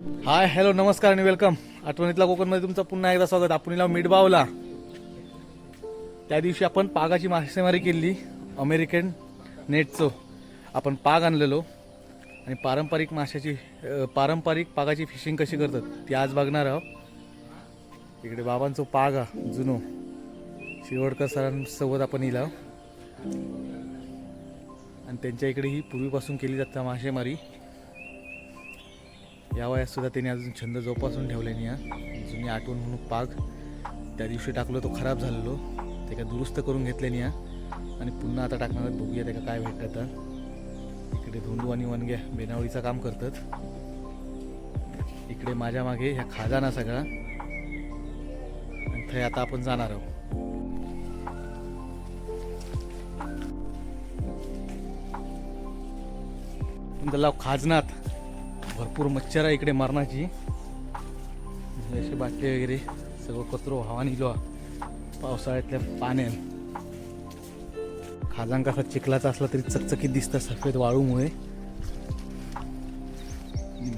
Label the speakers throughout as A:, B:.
A: Hi hello नमस्कार आणि welcome आठवणीतला कोकणमध्ये तुमचं पुन्हा एकदा स्वागत. आपण इला मिडबावला त्या दिवशी आपण पागाची मासेमारी केली अमेरिकन नेटचं आपण पाग आणलेलो आणि पारंपरिक माशाची पारंपरिक पागाची फिशिंग कशी करतात ती आज बघणार आहोत. इकडे बाबांचं पाग हा जुनो. शिरवडकर सरांसोबत आपण इला आणि त्यांच्या इकडे ही पूर्वीपासून केली जाते मासेमारी. या वयातसुद्धा सुद्धा अजून छंद जोपासून ठेवले नाही हा. जुनी आठवण म्हणून पाग. त्या दिवशी टाकलो तो खराब झालेलो. ते दुरुस्त करून घेतले नाही हा. आणि पुन्हा आता टाकणार बघूया त्याला काय भेटत इकडे धोंडू आणि वनग्या बेनावळीचं काम करतात. इकडे माझ्या मागे ह्या खाजाना सगळा. आणि थंय आता आपण जाणार आहोत. त्याला खाजनात भरपूर मच्छर आहे इकडे मरणाची. असे बाटले वगैरे सगळं कचरो हवा निघलो. पावसाळ्यातल्या पाण्यात खाजांक असा चिखलाचा असला तरी चकचकीत दिसतं सफेद वाळूमुळे.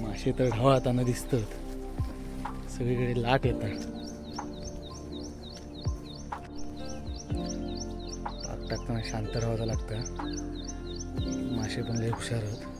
A: मासे तर ढवळताना दिसतात. सगळीकडे लाट येतात. टाक टाकताना शांत राहावं लागतं. मासे पण लय हुशार आहेत.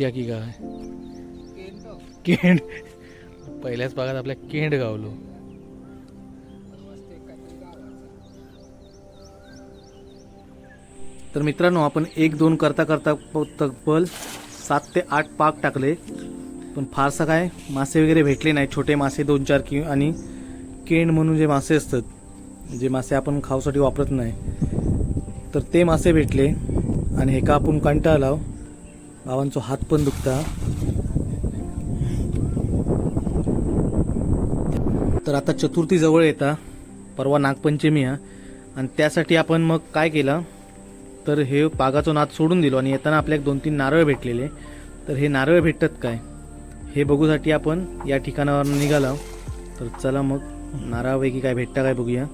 A: या की काय केंड. पहिल्याच भागात आपल्या केंड गावलो. तर मित्रांनो आपण एक दोन करता करता तब्बल सात ते आठ पाक टाकले. पण फारसं काय मासे वगैरे भेटले नाही. छोटे मासे दोन चार कि आणि केंड म्हणून जे मासे असतात जे मासे आपण खाऊसाठी वापरत नाही. तर ते मासे भेटले. आणि हे का आपण कंटाळला बाबांचो हात पण दुखता. तर आता चतुर्थी जवळ येता. परवा नागपंचमी हा. आणि त्यासाठी आपण मग काय केलं? तर हे पागाचं नाद सोडून दिलो आणि येताना आपल्याला दोन तीन नारळ भेटलेले. तर हे नारळ भेटतात काय? हे बघूसाठी आपण या ठिकाणावर निघाला तर चला मग नारळापैकी काय भेटतं काय बघूया.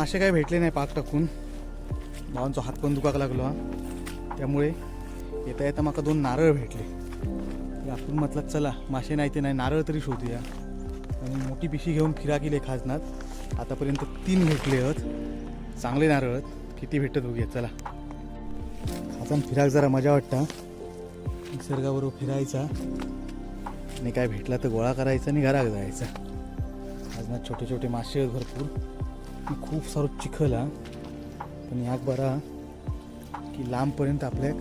A: मासे काय भेटले नाही पाक टाकून भावांचा हात पण दुखाक लागलो हा. त्यामुळे येता येता माका दोन नारळ भेटले. आपण म्हटलं चला मासे नाही ते नाही नारळ तरी शोधूया. आणि मोठी पिशी घेऊन फिरा गेले खाजनात. आतापर्यंत तीन भेटले आहेत. चांगले नारळ आहेत. किती भेटत बघूया चला. खाजान फिराक जरा मजा वाटता निसर्गाबरोबर फिरायचा. आणि काय भेटला तर गोळा करायचा आणि घरात जायचा. खाजनात छोटे छोटे मासे आहेत भरपूर. खूप सारं चिखल हा पण याक बरा की लांबपर्यंत आपल्याक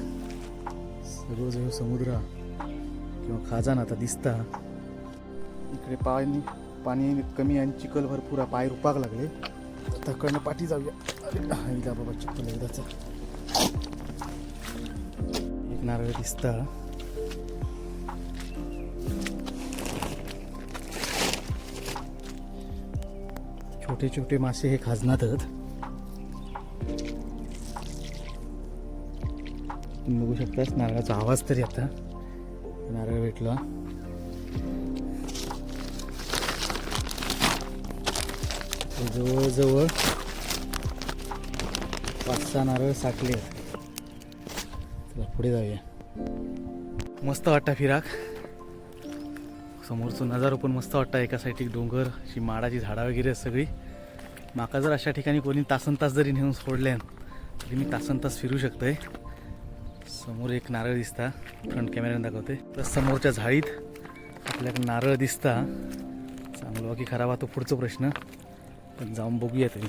A: सगळं जवळ समुद्र किंवा खाजान आता दिसता. इकडे पाणी पाणी कमी आणि चिखल भरपूर पाय रुपाक लागले. तकडनं पाठी जाऊया. अरे बाबा चिखल एकदाचा. एक नारळ दिसता. छोटे छोटे मासे हे खाजनातच तुम्ही बघू शकताच नारळाचा आवाज तरी आता. नारळ भेटला. जवळजवळ पाच सहा नारळ साठले चला पुढे जाऊया. मस्त वाटतं फिराक. समोरचं नजारो पण मस्त वाटतं. एका साईड डोंगर अशी माडाची झाडं वगैरे सगळी. माका जर अशा ठिकाणी कोणी तासन तास जरी नेऊन सोडल्यान तरी मी तासन तास फिरू शकतोय. समोर एक नारळ दिसता फ्रंट कॅमेऱ्याने दाखवते तर समोरच्या झाडीत आपल्याकडे नारळ दिसता. चांगलं की खराब तो पुढचा प्रश्न. पण जाऊन बघूया तरी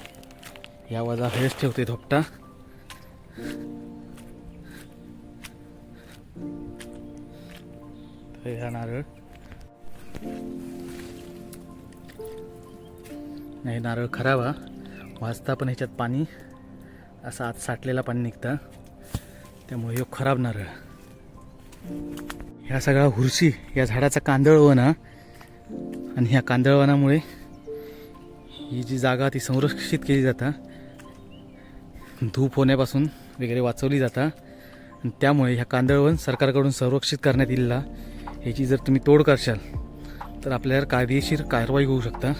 A: या वाजा हेच ठेवते धोपटा. ह्या हा नारळ. नाही नारळ खराब हा. वाजता पण ह्याच्यात पाणी असं आत साठलेला पाणी निघतं. त्यामुळे ह्यो खराब नारळ ह्या सगळा हुरशी या झाडाचा कांदळवन हा. आणि ह्या कांदळवनामुळे ही जी जागा ती संरक्षित केली जाता. धूप होण्यापासून वगैरे वाचवली जाता. आणि त्यामुळे ह्या कांदळवन सरकारकडून संरक्षित करण्यात येईल ह्याची जर तुम्ही तोड करशाल तर आपल्यावर कायदेशीर कारवाई होऊ शकता.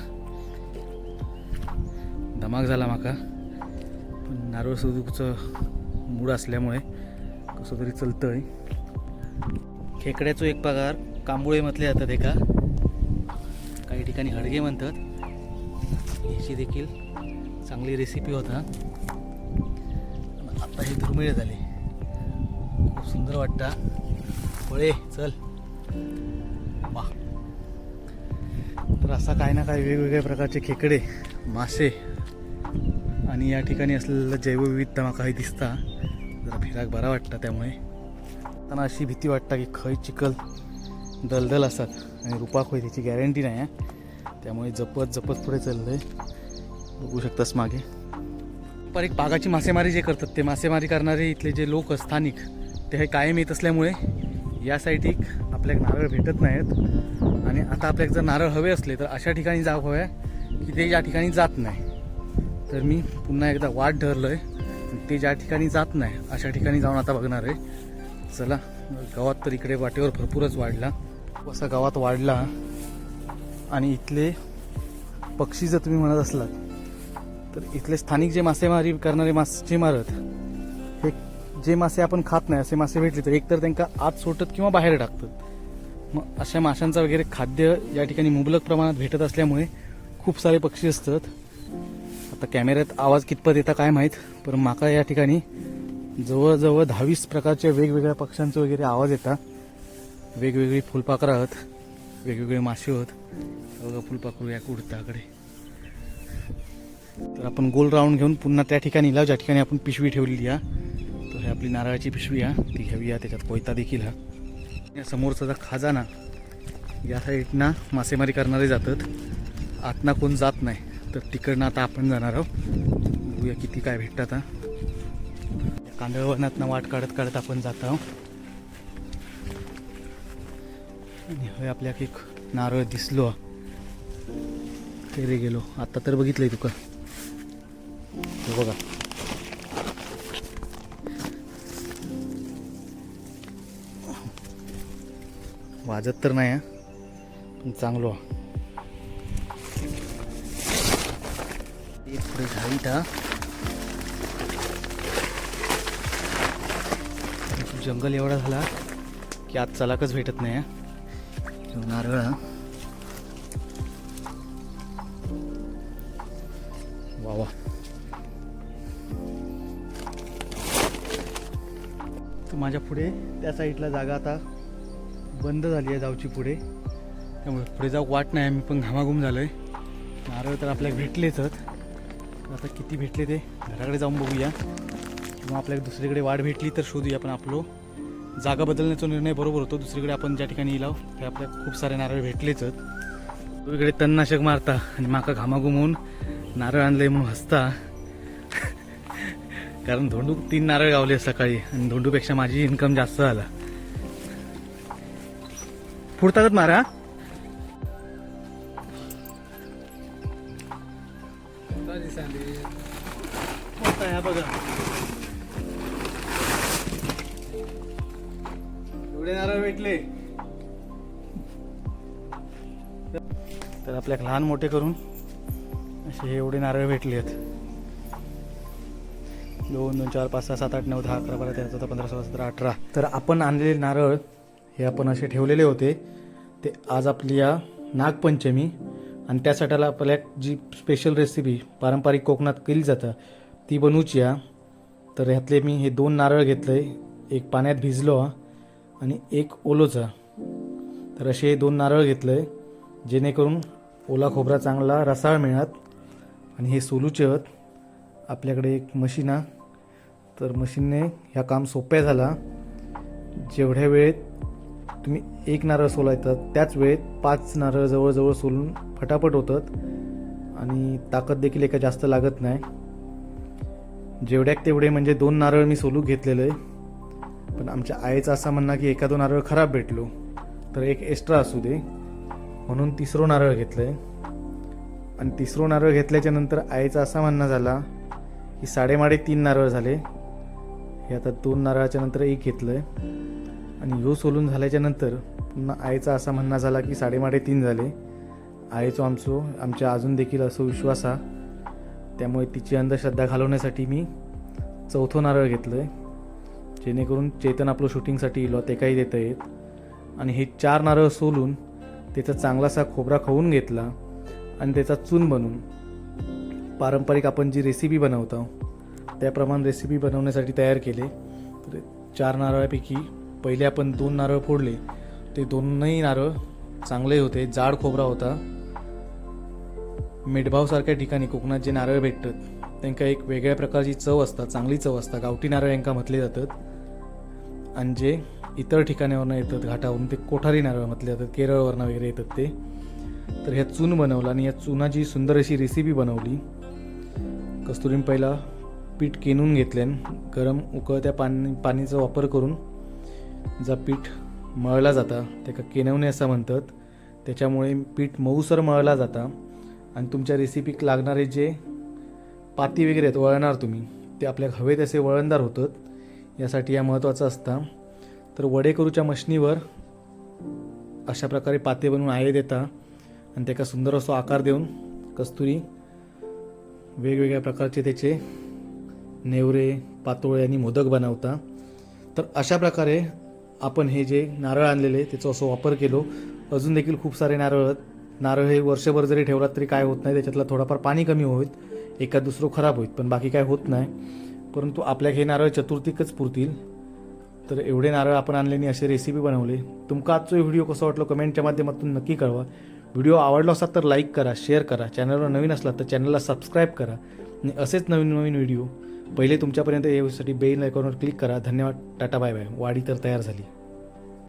A: धमाक झाला माका. पण नारळ सुदूकचं मूड असल्यामुळे कसं तरी चलतंय. खेकड्याचो एक पगार कांबोळे म्हटले जातात एका. काही ठिकाणी हडगे म्हणतात. याची देखील चांगली रेसिपी होता. आता हे दुर्मिळ झाली. खूप सुंदर वाटता. पळे चल. वा तर असा काही ना काही वेगवेगळ्या प्रकारचे खेकडे मासे आणि या ठिकाणी असलेलं जैवविविधता मला काही दिसता. जरा फिराक बरा वाटता त्यामुळे. त्यांना अशी भीती वाटता की खय चिखल दलदल असतात. आणि रुपा होय त्याची गॅरंटी नाही आहे त्यामुळे जपत जपत पुढे चाललं आहे बघू शकतास मागे. पर एक बागाची मासेमारी जे करतात ते मासेमारी करणारे इथले जे लोक स्थानिक ते हे कायम येत असल्यामुळे या साईटिक आपल्याला नारळ भेटत नाहीत. आणि आता आपल्याला जर नारळ हवे असले तर अशा ठिकाणी जावं हव्या की ते या ठिकाणी जात नाही. तर मी पुन्हा एकदा वाट धरलो आहे ते ज्या ठिकाणी जात नाही अशा ठिकाणी जाऊन आता बघणार आहे. चला गावात तर इकडे वाटेवर भरपूरच वाढला. असा गावात वाढला. आणि इथले पक्षी जर तुम्ही म्हणत असलात तर इथले स्थानिक जे मासेमारी करणारे मासे मारत हे जे मासे आपण खात नाही असे मासे भेटले तर एकतर त्यांना आत सोडतात किंवा बाहेर टाकतात. मग अशा माशांचं वगैरे खाद्य या ठिकाणी मुबलक प्रमाणात भेटत असल्यामुळे खूप सारे पक्षी असतात. आता कॅमेऱ्यात आवाज कितपत येता काय माहीत पण माका या ठिकाणी जवळजवळ दहावीस प्रकारच्या वेगवेगळ्या पक्ष्यांचे वगैरे आवाज येतात वेगवेगळी फुलपाखरं आहेत वेगवेगळे मासे आहेत. बघा फुलपाखरू या कुडताकडे. तर आपण गोल राऊंड घेऊन पुन्हा त्या ठिकाणी लाव ज्या ठिकाणी आपण पिशवी ठेवलेली आहे. तर हे आपली नारळाची पिशवी आहे ती घेऊया त्याच्यात कोयता देखील हा या समोरचा जा खाजाना या साईडना मासेमारी करणारे जातात. आतना कोण जात नाही. तर तिकडनं आता आपण जाणार आहोत. बघूया किती काय भेटतात हा कांदळवनातनं वाट काढत काढत आपण जात आहोत. आणि हय आपल्याक एक नारळ दिसलो. ते रे गेलो. आता तर बघितलंय तुका. हे बघा. वाजत तर नाही पण चांगलो. हा. एक हा जंगल एवढा झाला की आज चलाकच भेटत नाही हा. नारळ हा. वा वा तर माझ्या पुढे त्या साईडला जागा आता बंद झाली आहे जाऊची पुढे त्यामुळे पुढे जाऊ वाट नाही मी पण घामाघूम झालोय नारळ तर आपल्याला भेटलेच आता किती भेटले ते? घराकडे जाऊन बघूया. किंवा आपल्याला दुसरीकडे वाढ भेटली तर शोधूया पण आपलो. जागा बदलण्याचा निर्णय बरोबर होतो. दुसरीकडे आपण ज्या ठिकाणी येलाव ते आपल्याला खूप सारे नारळ भेटलेच आहेत. इकडे तणनाशक मारता आणि माका घामाघूम होऊन नारळ आणलंय म्हणून हसता. कारण धोंडू तीन नारळ गावले सकाळी आणि धोंडूपेक्षा माझी इन्कम जास्त झाला. फुडतागत मारा आपल्याला लहान मोठे करून असे हे एवढे नारळ भेटले आहेत. दोन दोन चार पाच सहा सात आठ नऊ दहा अकरा बारा तेरा चौदा पंधरा सोळा सतरा अठरा. तर आपण आणलेले नारळ हे आपण असे ठेवलेले होते. ते आज आपली या नागपंचमी आणि त्यासाठी आपल्या जी स्पेशल रेसिपी पारंपरिक कोकणात केली जातं ती बनवूची या तर ह्यातले मी हे दोन नारळ घेतले एक पाण्यात भिजलो आणि एक ओलोचा. तर असे दोन नारळ घेतलं आहे जेणेकरून ओला खोबरा चांगला रसाळ मिळत. आणि हे सोलूचे आहेत आपल्याकडे एक मशीन आहे. तर मशीनने ह्या काम सोप्या झाला. जेवढ्या वेळेत तुम्ही एक नारळ सोलायतात त्याच वेळेत पाच नारळ जवळजवळ सोलून फटाफट होतात. आणि ताकद देखील एका जास्त लागत नाही. जेवढ्याक तेवढे म्हणजे दोन नारळ मी सोलू घेतलेलं आहे. पण आमच्या आईचं असं म्हणणं की एखादो नारळ खराब भेटलो. तर एक एक्स्ट्रा असू दे. म्हणून तिसरो नारळ घेतलं आहे आणि तिसरो नारळ घेतल्याच्या नंतर आईचा असा म्हणणं झाला की साडेमाडे तीन नारळ झाले. हे आता दोन नारळाच्या नंतर एक घेतलं आहे आणि ह्यो सोलून झाल्याच्यानंतर पुन्हा आईचा असा म्हणणं झाला की साडेमाडे तीन झाले. आईचो आमचो आमच्या अजून देखील असो विश्वास हा. त्यामुळे तिची अंधश्रद्धा घालवण्यासाठी मी चौथं नारळ घेतलं आहे जेणेकरून चेतन आपलं शूटिंगसाठी इलो ते काही देता येत. आणि हे चार नारळ सोलून त्याचा चांगलासा खोबरा खाऊन घेतला आणि त्याचा चून बनवून पारंपरिक आपण जी रेसिपी बनवतो त्याप्रमाणे रेसिपी बनवण्यासाठी तयार केले. तर चार नारळापैकी पहिले आपण दोन नारळ फोडले. ते दोनही नारळ चांगले होते जाड खोबरा होता. मेढभावसारख्या ठिकाणी कोकणात जे नारळ भेटतात त्यांका एक वेगळ्या प्रकारची चव असतात चांगली चव असता गावठी नारळ यांका म्हटले जातात. आणि जे इतर ठिकाणावरनं येतात घाटावरून. ते कोठारी नारळ म्हटले जातात केरळवरनं वगैरे येतात ते. तर ह्या चून बनवला आणि या चुनाची सुंदर अशी रेसिपी बनवली. कस्तुरीन पहिला पीठ केनून घेतल्यान गरम उकळत्या पाणी पाणीचा वापर करून जा पीठ मळला जाता. त्याका केनवणे असं म्हणतात. त्याच्यामुळे पीठ मऊसर मळला जाता. आणि तुमच्या रेसिपीक लागणारे जे पाती वगैरे आहेत वळणार तुम्ही ते आपल्या हवे तसे वळणदार होतात. यासाठी या महत्त्वाचं असतं. तर वडेकरूच्या मशनीवर अशा प्रकारे पाते बनवून आहे देता आणि त्याका सुंदर असो आकार देऊन कस्तुरी वेगवेगळ्या प्रकारचे त्याचे नेवरे पातोळे आणि मोदक बनवता. तर अशा प्रकारे आपण हे जे नारळ आणलेले त्याचा असं वापर केलो. अजून देखील खूप सारे नारळ आहेत. नारळ हे वर्षभर जरी ठेवलात तरी काय होत नाही त्याच्यातला थोडाफार पाणी कमी होईल. एका दुसरं खराब होईल पण बाकी काय होत नाही. परंतु आपल्या हे नारळ चतुर्थीकच पुरतील. तर एवढे नारळ आपण आणले आणि असे रेसिपी बनवले. तुमका आजचा व्हिडिओ कसा वाटलो कमेंटच्या माध्यमातून नक्की कळवा. व्हिडिओ आवडला असा तर लाईक करा शेअर करा. चॅनलवर नवीन असला तर चॅनलला सबस्क्राईब करा. आणि असेच नवीन नवीन व्हिडिओ पहिले तुमच्यापर्यंत येऊसाठी बेल आयकॉनवर क्लिक करा. धन्यवाद. टाटा बाय बाय वाडी तर तयार झाली.